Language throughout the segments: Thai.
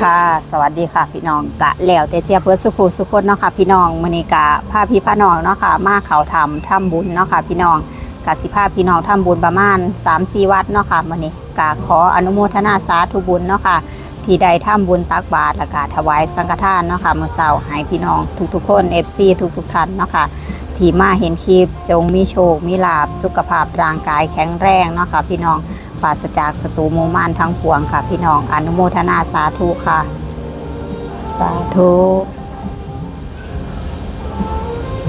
ค่ะ สวัสดีค่ะพี่น้องกะแล้วแต่เจียเพื่อสุขุสุขคนเนาะค่ะพี่น้องมณีกะพาพี่พาน้องเนาะค่ะมาเขาทำทำบุญเนาะค่ะพี่น้องกะสิพาพพี่น้องทำบุญประมาณ3 4วัดเนาะค่ะมณีกะขออนุโมทนาสาธุบุญเนาะค่ะที่ได้ทำบุญตักบาตรและกะถวายสังฆทานเนาะค่ะเมื่อเช้าให้พี่น้องทุกๆคน FC ทุกๆท่านเนาะค่ะที่มาเห็นคลิปจงมีโชค มีลาบสุขภาพร่างกายแข็งแรงเนาะค่ะพี่น้อง ปราศจากศัตรูมูมานทั้งปวงค่ะ พี่น้องอนุโมทนาสาธุค่ะ สาธุ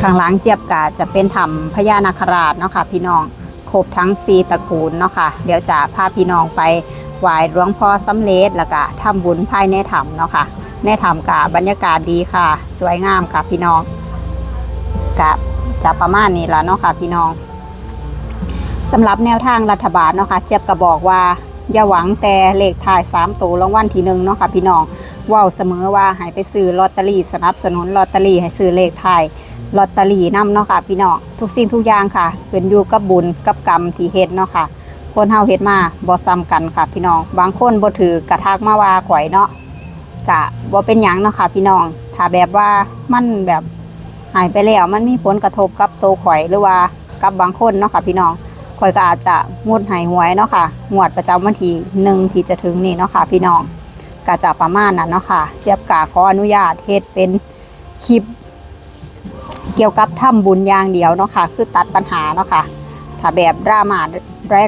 ข้างหลังเจี๊ยบกะจะเป็นธรรมพญานาคราชเนาะค่ะ พี่น้องครบทั้งสีตระกูลเนาะค่ะ เดี๋ยวจะพาพี่น้องไปไหว้หลวงพ่อสำเร็จแล้วก็ทำบุญภายในถ้ำเนาะค่ะในถ้ำกะบรรยากาศดีค่ะ สวยงามค่ะพี่น้องกะจะประมาณนี้ละเนาะค่ะพี่น้อง สำหรับแนวทางรัฐบาลเนาะค่ะเจี๊ยบก็บอกว่าอย่าหวังแต่เลขท้าย3ตัวรางวัลที่หนึ่งเนาะค่ะพี่น้องเว้าเสมอว่าให้ไปซื้อลอตเตอรี่สนับสนุนลอตเตอรี่ให้ซื้อเลขไทายลอตเตอรี่นํเนาะค่ะพี่น้องทุกสิ่งทุกอย่างค่ะขึ้นอยู่กับบุญกับกรรมที่เฮ็ดเนาะค่ะ คนเฮาเฮ็ดมาบ่ซ้ำกันค่ะ พี่น้องบางคนบ่ถือกระทักมาว่าข่อยเนาะจะบ่เป็นหยังเนาะค่ะ พี่น้องถ้าแบบว่ามันแบบหายไปแล้วมันมีผลกระทบกับตัวข่อยหรือว่ากับบางคนเนาะค่ะพี่น้อง ข่อยก็อาจจะงดหายหวยเนาะค่ะงวดประจำวันที่หนึ่งที่จะถึงนี่เนาะค่ะพี่น้องก็จะประมาณนั้นเนาะค่ะเจี๊ยบกาขออนุญาตเฮ็ดเป็นคลิป เกี่ยวกับทำบุญอย่างเดียวเนาะค่ะคือตัดปัญหาเนาะค่ะถ้าแบบดราม่า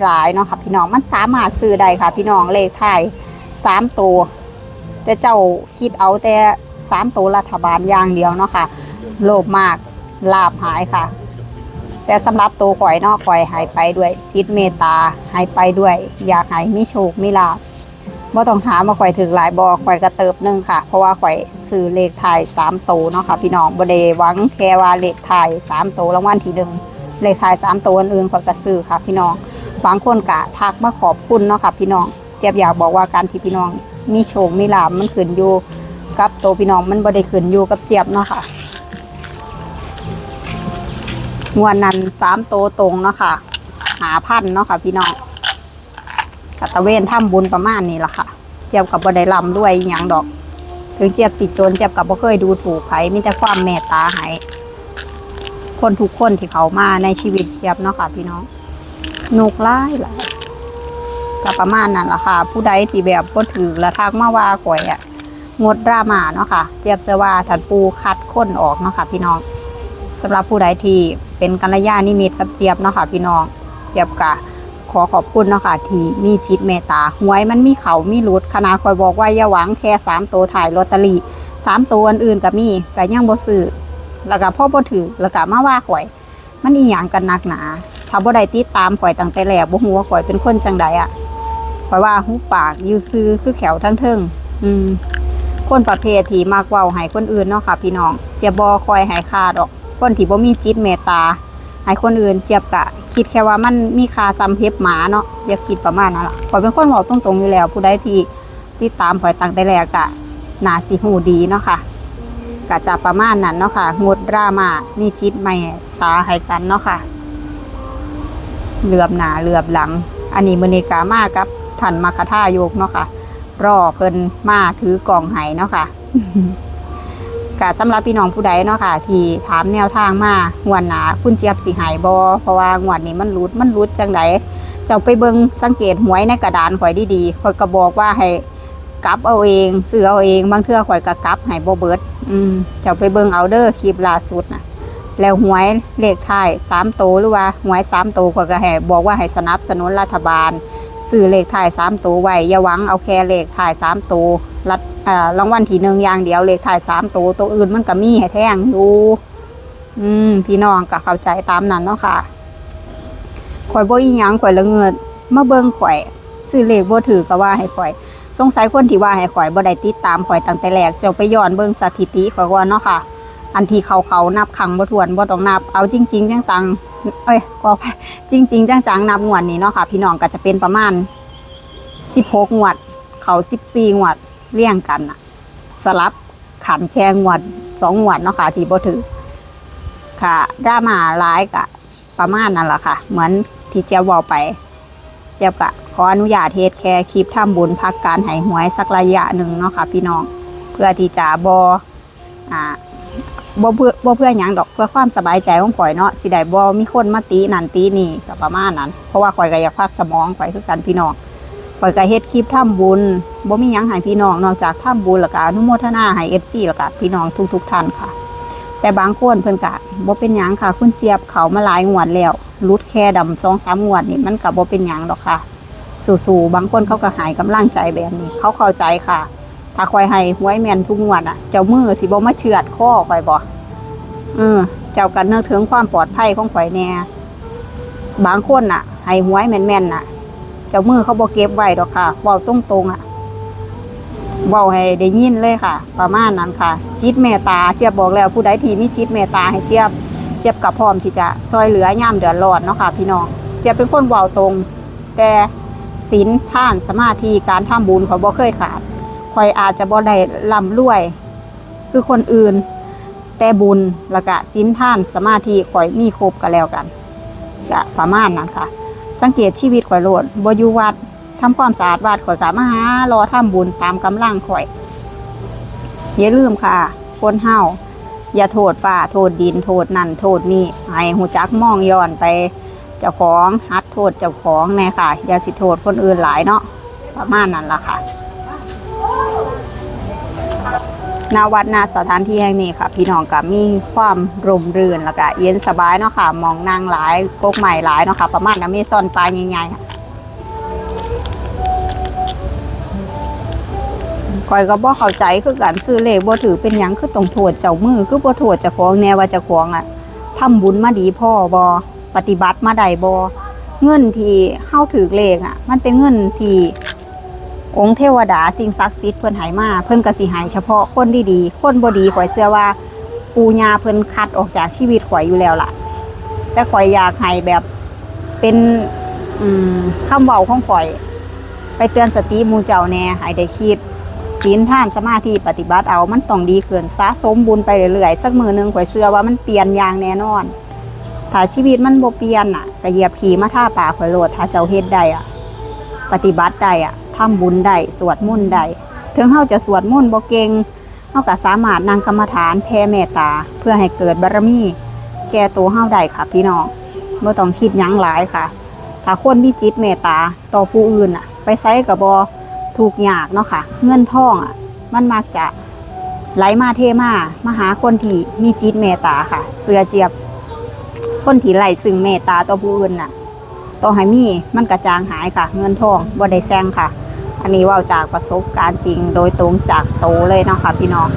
ร้ายๆเนาะค่ะพี่น้องมันสามารถซื้อได้ค่ะ พี่น้องเลขไทยสามตัวแต่เจ้าคิดเอาแต่สามตัวรัฐบาลอย่างเดียวเนาะค่ะโลภมากลาบหายค่ะ แต่สำหรับตัวข่อยเนาะข่อยหายไปด้วยจิตเมตตาหายไปด้วย อยากให้มีโชคมีลาภบ่ต้องถามมาข่อยถึงหลายบอข่อยกระเติบหนึงค่ะ เพราะว่าข่อยซื้อเลขถ่าย3โตวเนาะค่ะ พี่น้องบ่ได้หวังแค่ว่าเลขถ่าย3โตวรางวัลที่หนึ่งเลขถ่าย3โตวอื่นๆข่อยก็ซื้อค่ะ พี่น้องบางคนก็ทักมาขอบคุณเนาะค่ะ พี่น้องเจ็บอยากบอกว่าการที่พี่น้องมีโชคมีลาภมันขึ้นอยู่กับโตพี่น้องมันบ่ได้ขึ้นอยู่กับเจี๊ยบเนาะค่ะ งวดนั้น3โตตรงเนาะค่ะ หาพันเนาะค่ะ พี่น้องกัตะเวนทำบุญประมาณนี้ละค่ะ เจี๊ยบกับบ่ไดลำด้วยอย่างดอก ถึงเจี๊ยบสิจนเจี๊ยบกับบ่เคยดูถูกไผมีแต่ความเมตตาให้คนทุกคนที่เขามาในชีวิตเจี๊ยบเนาะค่ะ พี่น้องนกหลายหลายก็ประมาณนั้นละค่ะ ผู้ใดที่แบบบ่ถือละทักมาว่าข่อยอะงดดราม่าเนาะค่ะ เจี๊ยบเสว่าถันปูคัดค้นออกเนาะค่ะ พี่น้องสำหรับผู้ใดที่ เป็นกัลยาณมิตกับเจี๊ยบเนาะค่ะพี่น้องเจี๊ยบกะขอขอบคุณเนาะค่ะที่มีจิตเมตตาหวยมันมีเขามีรุดขนาดคอยบอกว่าอย่าหวังแค่สามตัวถ่ายลอตเตอรี่สามตัวอื่นๆก็มีก็ยังบ่ซื้อแล้วก็พ่อบ่ถือแล้วก็มาว่าข่อย มันอีหยังกันนักหนาถ้าบ่ได้ติดตามข่อยตั้งแต่แรกบ่ฮู้ว่าข่อยเป็นคนจังใดอะข่อยว่าหูปากอยู่ซื้อคือแขวทั้งเทิงอืมคนประเภทที่มากเว้าให้คนอื่นเนาะค่ะ พี่น้องจะบ่คอยให้ค่าดอก คนที่บ่มีจิตเมตตาให้คนอื่นเจียบกะ คิดแค่ว่ามันมีค่าจำเพ็บหมาเนาะเจี๊ยบคิดประมาณนั้นล่ะข่อยเป็นคนบอกตรงๆอยู่แล้ว ผู้ใดที่ติดตามข่อยตั้งแต่แรกกะนาสิหูดีเนาะค่ะกะจะประมาณนั้นเนาะค่ะงดดราม่ามีจิตไม่ตาให้กันเนาะค่ะเหลือบหนาเหลือบหลัง อันนี้มือนีกามากับท่านมาคาท่าโยกเนาะค่ะรอเพิ่นมาถือกล่องไห้เนาะค่ะ กะสำหรับพี่น้องผู้ใดเนาะค่ะ ที่ถามแนวทางมางวดหนาคุณเจี๊ยบสิหายบอเพราะว่างวดนี้มันรุดมันรุดจังไดเจ้าไปเบิงสังเกตหวยในกระดานข่อยดีๆข่อยก็บอกว่าให้กลับเอาเองซื้อเอาเองบางเทื่อข่อยก็กลับให้บ่เบิดอืมเจ้าไปเบิงเอาเด้อคลิปล่าสุดนะแล้วหวยเลขท้ายสามโตวหรือว่าหวยสามโตวข่อยก็ให้บอกว่าให้สนับสนุนรัฐบาลซื้อเลขถ่ายสามตัวไว้อย่าหวังเอาแค่เลขถ่ายสามตัวรัด รางวัลที่หนึ่งอย่างเดียวเลขถ่ายสามตัวตัวอื่นมันก็มีให้แท่งอยู่อืมพี่น้องก็เข้าใจตามนั้นเนาะค่ะข่อยบ่อีหยังข่อยละเงิดมาเบิ่งข่อยซื้อเลขบ่ถือก็ว่าให้ข่อย สงสัยคนที่ว่าให้ข่อยบ่ได้ติดตามข่อยตั้งแต่แรกเจ้าไปย้อนเบิ่งสถิติข่อยว่าเนาะค่ะ อันที่เขาเขานับครั้งบ่ถ้วนบ่ต้องนับเอาจริง ๆ จังๆเอ้ยขออภัยจริง ๆ จังๆนับงวดนี้เนาะค่ะ พี่น้องก็จะเป็นประมาณ16งวด เขา14งวด เลี่ยงกันอะสลับขันแค่งวดสองงวดเนาะค่ะที่บ่ถือค่ะดรามาร้ายกะประมาณนั่นแหละค่ะ เหมือนที่เจี๊ยบอกไป เจี๊ยบกะขขออนุญาตเทศแค่คลิปทำบุญพักการหายหวยสักระยะหนึ่งเนาะค่ะ พี่น้องเพื่อที่จะบอ่าบ่เพื่อบ่เพื่อหยังดอกเพื่อความสบายใจของข่อยเนาะสิได้บ่มีคนมาตีนั่นตีนี่ก็ประมาณนั้น เพราะว่าข่อยก็อยากพักสมองข่อยคือกันพี่น้อง ข่อยก็เฮ็ดคลิปทำบุญบ่มีหยังให้พี่น้องนอกจากทำบุญแล้วก็อนุโมทนาให้ FC แล้วก็พี่น้องทุกๆท่านค่ะ แต่บางคนเพิ่นก็บ่เป็นหยังค่ะ คุณเจี๊ยบเขามาหลายงวดแล้วรุดแค่ดำสองสามงวดนี่มันก็บ่เป็นหยังดอกค่ะ สู่ๆบางคนเขาก็หายกำลังใจแบบนี้ เขาเข้าใจค่ะ ถ้าคอยให้หวยแม่นทุกงวดอะ เจ้ามือสิบ่มาเชือดข้อไปบ่เออเจ้ากันเนึกถึงความปลอดภัยของข่อยแน่บางคนน่ะ ให้หวยแม่นๆน่ะ จ้ามือเขาบ่เก็บไว้ดอกค่ะเว้าตรงๆอะเว้าให้ได้ยินเลยค่ะ ประมาณนั้นค่ะ จิตเมตตาเจี๊ยบบอกแล้วผู้ใดที่มีจิตเมตตาให้เจี๊ยบเจี๊ยบกับพร้อมที่จะซอยเหลือย่ามเดือดร้อนเนาะค่ะ พี่น้องเจี๊ยบเป็นคนเว้าตรง แต่ศีลท่านสมาธิการทำบุญเขาบ่เคยขาดข่อยอาจจะบ่ได้ร่ำรวย คือคนอื่น แต่บุญแล้วก็ศีลท่านสมาธิข่อยมีครบก็แล้วกันก็ประมาณนั้นค่ะ สังเกตชีวิตข่อยโลดบ่อยู่วัดทำความสะอาดวัดข่อยกะมาหารอทำบุญตามกำลังข่อย อย่าลืมค่ะ คนเฮาอย่าโทษฟ้าโทษดินโทษนั่นโทษนี่ให้หูจักมองย้อนไปเจ้าของฮัดโทษเจ้าของแน่ค่ะ อย่าสิโทษคนอื่นหลายเนาะประมาณนั้นล่ะค่ะ นาวัดนาสถานที่แห่งนี้ค่ะ พี่น้องก็มีความร่มรื่นแล้วก็เย็นสบายเนาะค่ะมองนางหลายกกใหม่หลายเนาะค่ะ ประมาณน้ำมีซ่อนปลาใหญ่ๆค่ะคอยก็บ่เข้าใจคือการซื้อเลขบ่ถือเป็นหยังคือต้องโทษเจ้ามือคือบ่โทษเจ้าของแน่ว่าเจ้าของอะทำบุญมาดีพ่อบ่ปฏิบัติมาได้บ่เงินที่เฮาถือเลขอะ มันเป็นเงินที่ องค์เทวดาสิ่งศักดิ์สิทธิ์เพิ่นให้มาเพิ่นก็สิให้เฉพาะคนดีๆคนบ่ดีข่อยเชื่อว่าปู่ย่าเพิ่นคัดออกจากชีวิตข่อยอยู่แล้วล่ะ แต่ข่อยอยากให้แบบเป็นอืมคำเว้าของข่อย ไปเตือนสติมูเจ้าแหน่ให้ได้คิดศีลท่านสมาธิปฏิบัติเอามันต้องดีขึ้นสะสมบุญไปเรื่อยๆสักมือหนึงข่อยเชื่อว่ามันเปลี่ยนอย่างแน่นอน ถ้าชีวิตมันบ่เปลี่ยนน่ะก็เหยียบขี่มาท่าป่าข่อยโลดถ้าเจ้าเฮ็ดได้อะ ปฏิบัติได้อะ ทำบุญได้สวดมนต์ได้ถึงเฮาจะสวดมนต์บ่เก่งเฮาก็สามารถนั่งกรรมฐานแผ่เมตตา เพื่อให้เกิดบารมี แก่ตัวเฮาได้ค่ะ พี่น้องบ่ต้องคิดหยังหลายค่ะ ถ้าคนมีจิตเมตตาต่อผู้อื่นอะ ไปไสก็บบ่ถูกยากเนาะค่ะ เงินทองอะ มันมักจะไหลมาเทมามาหาคนที่มีจิตเมตตาค่ะ เสือเจียบ คนที่ไหลซึ่งเมตตาต่อผู้อื่นน่ะต่อให้มีมันกระจางหายค่ะ เงินทองบ่ได้แซงค่ะ อันนี้ว่าจากประสบการณ์จริงโดยตรงจากโตเลยเนาะค่ะพี่น้อง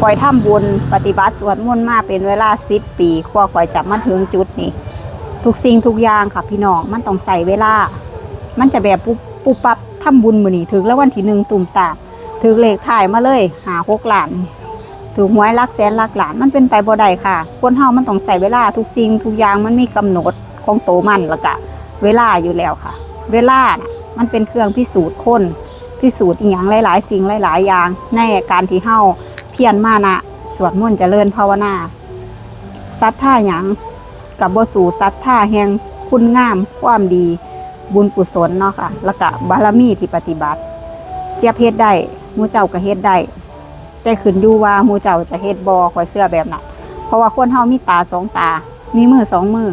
คอยทำบุญปฏิบัติสวดมนต์มาเป็นเวลาสิบปีกว่าคอยจะมาถึงจุดนี้ ทุกสิ่งทุกอย่างค่ะพี่น้องมันต้องใส่เวลา มันจะแบบปุ๊บปุ๊บปั๊บทำบุญมือนี่ถึงแล้ววันที่หนึ่งตุ่มตามถึงเลขถ่ายมาเลยหาหกหลานถูกหวยลักแสนลักหลานมันเป็นไปบ่ได้ค่ะ คนเฮามันต้องใส่เวลาทุกสิ่งทุกอย่างมันมีกำหนดของโตมันล้วก็เวลาอยู่แล้วค่ะ เวลาน่ะ มันเป็นเครื่องพิสูจน์คนพิสูจน์อีหยังหลาย ๆ สิ่งหลาย ๆ อย่าง ในการที่เฮาเพียรมานะสวดมนต์เจริญภาวนาศรัทธาหยังกับบสู่ศรัทธาแห่งคุณงามความดีบุญกุศลเนาะค่ะแล้วก็บารมีที่ปฏิบัติ เจี๊ยบเฮ็ดได้มูเจ้าก็เฮ็ดได้แต่ขึ้นอยู่ว่ามูเจ้าจะเฮ็ดบอคอยเสื้อแบบนั้นเพราะว่าคนเฮามีตาสองตา มีมือสองมือ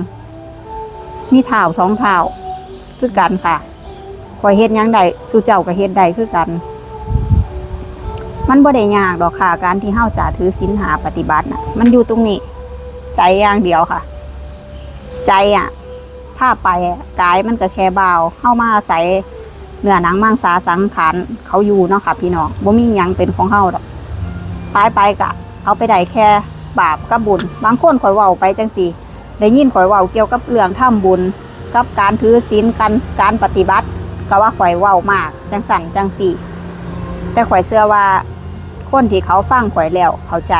มีเท้าสองเท้าคือกันค่ะ คอยเฮ็ดหยังได้สู่เจ้าก็เฮ็ดได้คือกัน มันบ่ได้ยากดอกค่ะ การที่เฮาจะถือศีลหาปฏิบัติน่ะ มันอยู่ตรงนี้ ใจอย่างเดียวค่ะ ใจอะผ้าไปกายมันก็แค่เบาเข้ามาอาศัยเนื้อหนังมังสาสังขารเขาอยู่เนาะค่ะ พี่น้องบ่มีหยังเป็นของเฮาดอกตายไปกะ เอาไปได้แค่บาปกับบุญ บางคนข่อยเว้าไปจังสี่ได้ยินข่อยเว้าเกี่ยวกับเรื่องทำบุญ กับการถือศีลกันการปฏิบัติ ก็ว่าข่อยเว้ามาก จังสั่นจังสี่ แต่ข่อยเชื่อว่าคนที่เขาฟังข่อยแล้วเข้าใจ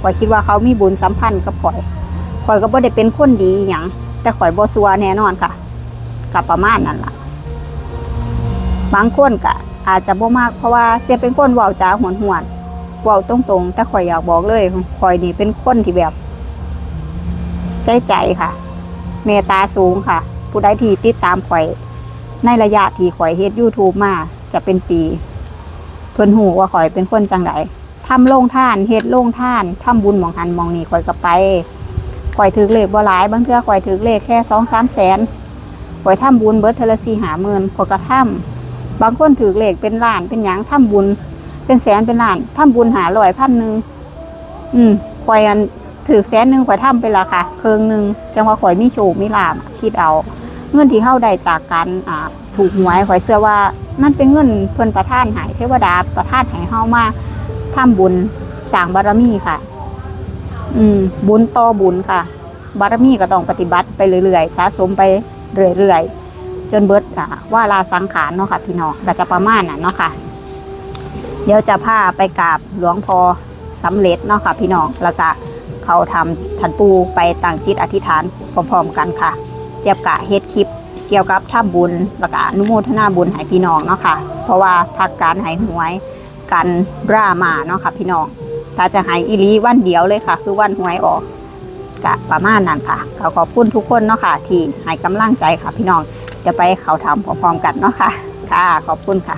ข่อยคิดว่าเขามีบุญสัมพันธ์กับข่อยข่อยก็บ่ได้เป็นคนดีหยังแต่ข่อยบ่ซัวแน่นอนค่ะกับประมาณนั้นล่ะ บางคนก็อาจจะบ่มากเพราะว่าเจะเป็นคนเว้าจ้าหวนหวนเว้าตรงๆ แต่ข่อยอยากบอกเลยข่อยนี่เป็นคนที่แบบ ใจใจค่ะ เมตตาสูงค่ะ ผู้ใดที่ติดตามข่อย ในระยะที่ข่อยเฮ็ด YouTube มาจะเป็นปี เพิ่นหูว่าข่อยเป็นคนจังไดทำโรงท่านเฮ็ดโรงท่านทำบุญมองหันมองนี่ข่อยก็ไปข่อยถือเลขบ่หลายบางเทื่อข่อยถือเลขแค่2-3แสนข่อยทำบุญเบิดเทอละ4 5หมื่นข่อยก็ทำบางคนถือเลขเป็นล้านเป็นหยังทำบุญ เป็นแสนเป็นล้านทำบุญหาร้อยพันหนึ่งอืมข่อยอันถือแสนหนึ่งข่อยทำไปละค่ะ เครื่องหนึ่งจังว่าข่อยมีโชคมีลาภคิดเอา เงินที่เฮาได้จากการถูกหวยขอยเชื่อว่ามันเป็นเงินเพิ่นประทานหายเทวดาประทานให้เฮามาทำบุญสร้างบารมีค่ะ อืมบุญต่อบุญค่ะ บารมีก็ต้องปฏิบัติไปเรื่อยๆสะสมไปเรื่อยๆจนเบิดอ่าว่าลาสังขารเนาะค่ะพี่น้องก็จะประมาณนั้นเนาะค่ะ เดี๋ยวจะพาไปกราบหลวงพ่อสำเร็จเนาะค่ะพี่น้องแล้วก็เขาทำทันปูไปต่างจิตอธิษฐานพร้อมๆกันค่ะ เจียบกะเฮ็ดคลิปเกี่ยวกับท่าบุญแล้วก็อนุโมทนาบุญให้พี่น้องเนาะค่ะเพราะว่าพักการหายหวยกันร่ามาเนาะค่ะพี่น้องถ้าจะหายอีหลีวันเดียวเลยค่ะ คือวันหวยออกกะประมาณนั้นค่ะขอขอบคุณทุกคนเนาะค่ะที่ให้กำลังใจค่ะพี่น้องเดี๋ยวไปเขาทำพร้อมๆกันเนาะค่ะค่ะขอบคุณค่ะ